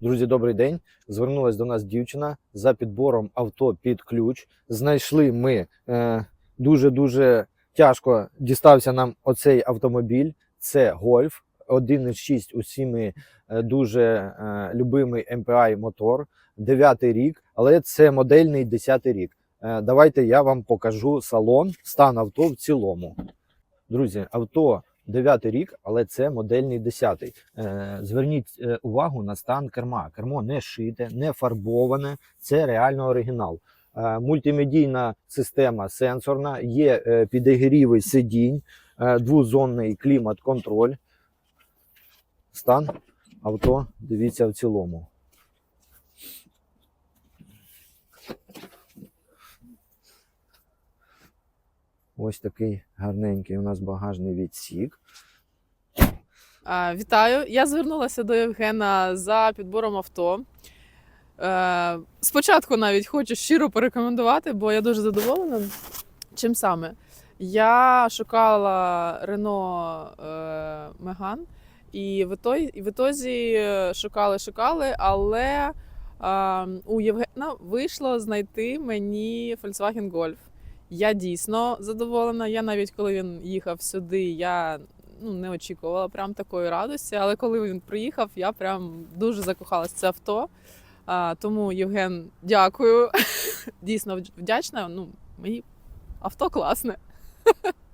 Друзі, добрий день. Звернулась до нас дівчина за підбором авто під ключ. Знайшли ми е, дуже дуже тяжко дістався нам оцей автомобіль. Це Гольф 1.6 усіми е, дуже е, любимий MPI мотор, 9 рік, але це модельний 10 рік. Е, давайте я вам покажу салон, стан авто в цілому. Друзі, авто 9 рік, але це модельний 10. Е, Зверніть увагу на стан керма. Кермо не шите, не фарбоване. Це реально оригінал. Е, Мультимедійна система сенсорна, є е, підігріви сидінь, е, двозонний клімат-контроль. Стан авто дивіться в цілому. Ось такий гарненький у нас багажний відсік. Вітаю! Я звернулася до Євгена за підбором авто. Е, Спочатку навіть хочу щиро порекомендувати, бо я дуже задоволена. Чим саме? Я шукала Рено Меган, і в іто- і в ітозі шукали, шукали, але е, у Євгена вийшло знайти мені Volkswagen Golf. Я дійсно задоволена. Я навіть коли він їхав сюди, я ну, не очікувала прям такої радості. Але коли він приїхав, я прям дуже закохалась в це авто. А, тому, Євген, дякую. Дійсно вдячна. Ну, мені авто класне.